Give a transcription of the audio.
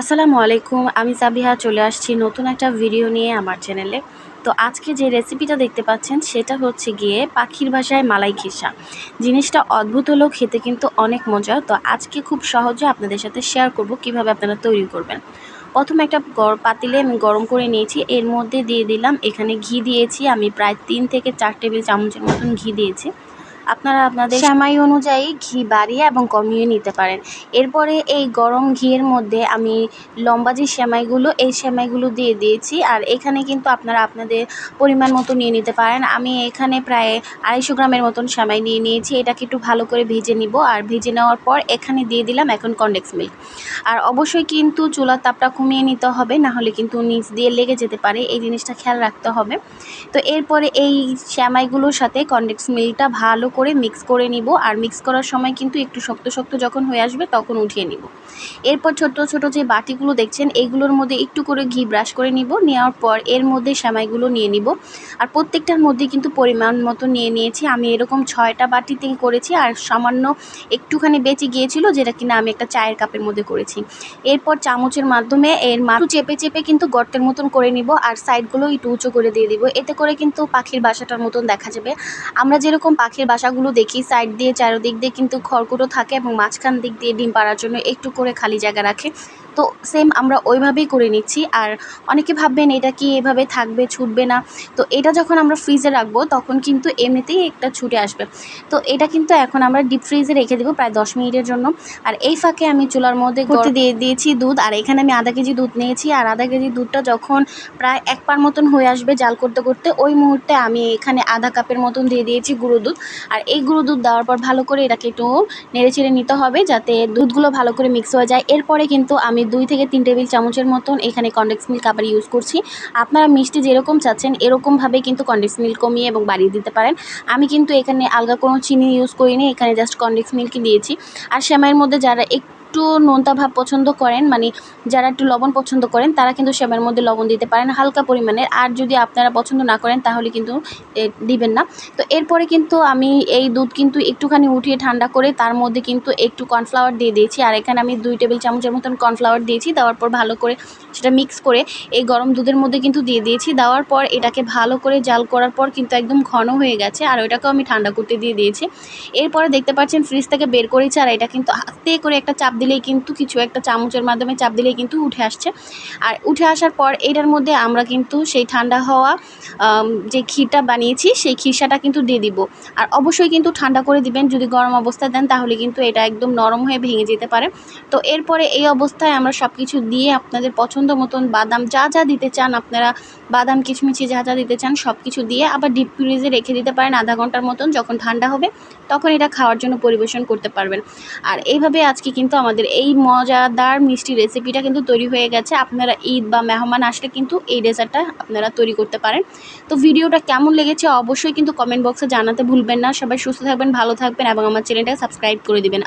আসসালামু আলাইকুম, আমি সাবিহা, চলে আসছি নতুন একটা ভিডিও নিয়ে আমার চ্যানেলে তো আজকে যে রেসিপিটা দেখতে পাচ্ছেন, সেটা হচ্ছে গিয়ে পাখির ভাষায় মালাই খিসা। জিনিসটা অদ্ভুত হলেও খেতে কিন্তু অনেক মজা। তো আজকে খুব সহজে আপনাদের সাথে শেয়ার করব কীভাবে আপনারা তৈরি করবেন। প্রথমে একটা পাতিলে আমি গরম করে নিয়েছি। এর মধ্যে দিয়ে দিলাম, এখানে ঘি দিয়েছি। আমি প্রায় তিন থেকে চার টেবিল চামচের মতন ঘি দিয়েছি। আপনারা আপনাদের সেমাই অনুযায়ী ঘি বাড়িয়ে এবং কমিয়ে নিতে পারেন। এরপরে এই গরম ঘিয়ের মধ্যে আমি লম্বা যে সেমাইগুলো, এই সেমাইগুলো দিয়ে দিয়েছি আর এখানে কিন্তু আপনারা আপনাদের পরিমাণ মতো নিয়ে নিতে পারেন। আমি এখানে প্রায় আড়াইশো গ্রামের মতন সেমাই নিয়ে নিয়েছি। এটাকে একটু ভালো করে ভেজে নিব আর ভেজে নেওয়ার পর এখানে দিয়ে দিলাম এখন কনডেক্স মিল্ক। আর অবশ্যই কিন্তু চুলার তাপটা কমিয়ে নিতে হবে, না হলে কিন্তু নিচ দিয়ে লেগে যেতে পারে। এই জিনিসটা খেয়াল রাখতে হবে। তো এরপরে এই শ্যামাইগুলোর সাথে কনডেক্স মিল্কটা ভালো করে মিক্স করে নিব। আর মিক্স করার সময় কিন্তু একটু শক্ত শক্ত যখন হয়ে আসবে তখন উঠিয়ে নিব। এরপর ছোট ছোট যে বাটিগুলো দেখছেন, এগুলোর মধ্যে একটু করে ঘি ব্রাশ করে নিব। নেওয়ার পর এর মধ্যে শ্যামাইগুলো নিয়ে নিব। আর প্রত্যেকটার মধ্যে কিন্তু পরিমাণ মতো নিয়ে নিয়েছি। আমি এরকম ছয়টা বাটি থেকে করেছি। আর সামান্য একটুখানি বেঁচে গিয়েছিল, যেটা কিনা আমি একটা চায়ের কাপের মধ্যে করেছি। এরপর চামচের মাধ্যমে এর মাথু চেপে চেপে কিন্তু গর্তের মতন করে নিব। আর সাইডগুলো একটু উঁচু করে দিয়ে দিব। এতে করে কিন্তু পাখির বাসাটার মতন দেখা যাবে। আমরা যেরকম পাখির বাসাগুলো দেখি সাইড দিয়ে চারোদিক দিয়ে কিন্তু খড়কুটো থাকে এবং মাঝখান দিক দিয়ে ডিম পাড়ার জন্য একটু করে খালি জায়গা রাখে। তো সেম আমরা ওইভাবেই করে নিচ্ছি আর অনেকে ভাববেন এটা কি এভাবে থাকবে ছুটবে না? তো এটা যখন আমরা ফ্রিজে রাখব তখন কিন্তু এমনিতেই একটা ছুটে আসবে। তো এটা কিন্তু এখন আমরা ডিপ ফ্রিজে রেখে দেবো প্রায় দশ মিনিটের জন্য। আর এই ফাঁকে আমি চুলার মধ্যে করতে দিয়ে দিয়েছি দুধ আর এখানে আমি আধা কেজি দুধ নিয়েছি। আর আধা কেজি দুধটা যখন প্রায় এক পার মতন হয়ে আসবে জাল করতে করতে ওই মুহূর্তে আমি এখানে আধা কাপের মতন দিয়ে দিয়েছি গুঁড়ো দুধ। আর এই গুঁড়ো দুধ দেওয়ার পর ভালো করে এটাকে একটু নেড়ে চেড়ে নিতে হবে যাতে দুধগুলো ভালো করে মিক্স হয়ে যায়। এরপরে কিন্তু আমি দুই থেকে তিন টেবিল চামচের মতন এখানে কন্ডেক্স মিল্ক আবার ইউজ করছি। আপনারা মিষ্টি যেরকম চাচ্ছেন, এরকমভাবে কিন্তু কন্ডেক্স মিল্ক কমিয়ে এবং বাড়িয়ে দিতে পারেন। আমি কিন্তু এখানে আলগা কোনো চিনি ইউজ করিনি, এখানে জাস্ট কন্ডেক্স মিল্কই দিয়েছি। আর সেমাইয়ের মধ্যে যারা একটু নোনতা ভাব পছন্দ করেন মানে যারা একটু লবণ পছন্দ করেন, তারা কিন্তু সেমাইয়ের মধ্যে লবণ দিতে পারেন হালকা পরিমাণের। আর যদি আপনারা পছন্দ না করেন, তাহলে কিন্তু দিবেন না। তো এরপরে কিন্তু আমি এই দুধ কিন্তু একটুখানি উঠিয়ে ঠান্ডা করে তার মধ্যে কিন্তু একটু কর্নফ্লাওয়ার দিয়ে দিয়েছি। আর এখানে আমি দুই টেবিল চামচের মতন কর্নফ্লাওয়ার দিয়েছি, দেওয়ার পর ভালো করে সেটা মিক্স করে এই গরম দুধের মধ্যে কিন্তু দিয়ে দিয়েছি। দেওয়ার পর এটাকে ভালো করে জাল করার পর কিন্তু একদম ঘন হয়ে গেছে, আর ওইটাকেও আমি ঠান্ডা করতে দিয়ে দিয়েছি। এরপরে দেখতে পাচ্ছেন ফ্রিজ থেকে বের করেছি, আর এটা কিন্তু হাতে করে একটা চাপ দিলেই কিন্তু কিছু একটা চামচের মাধ্যমে চাপ দিলেই কিন্তু উঠে আসছে। আর উঠে আসার পর এটার মধ্যে আমরা কিন্তু সেই ঠান্ডা হওয়া যে ক্ষীরটা বানিয়েছি, সেই ক্ষীরসাটা কিন্তু দিয়ে দিব। আর অবশ্যই কিন্তু ঠান্ডা করে দিবেন, যদি গরম অবস্থায় দেন, তাহলে কিন্তু এটা একদম নরম হয়ে ভেঙে যেতে পারে। তো এরপরে এই অবস্থায় আমরা সব কিছু দিয়ে আপনাদের পছন্দ মতন বাদাম, যা যা দিতে চান আপনারা, বাদাম কিচমিচি যা যা দিতে চান সব কিছু দিয়ে আবার ডিপ ফ্রিজে রেখে দিতে পারেন আধা ঘণ্টার মতন। যখন ঠান্ডা হবে, তখন এটা খাওয়ার জন্য পরিবেশন করতে পারবেন। আর এইভাবে আজকে কিন্তু আমাদের এই মজাদার মিষ্টি রেসিপিটা কিন্তু তৈরি হয়ে গেছে। আপনারা ঈদ বা মেহমান আসলে কিন্তু এই ডেজার্টটা আপনারা তৈরি করতে পারেন। তো ভিডিওটা কেমন লেগেছে অবশ্যই কিন্তু কমেন্ট বক্সে জানাতে ভুলবেন না। সবাই সুস্থ থাকবেন, ভালো থাকবেন এবং আমার চ্যানেলটা সাবস্ক্রাইব করে দিবেন।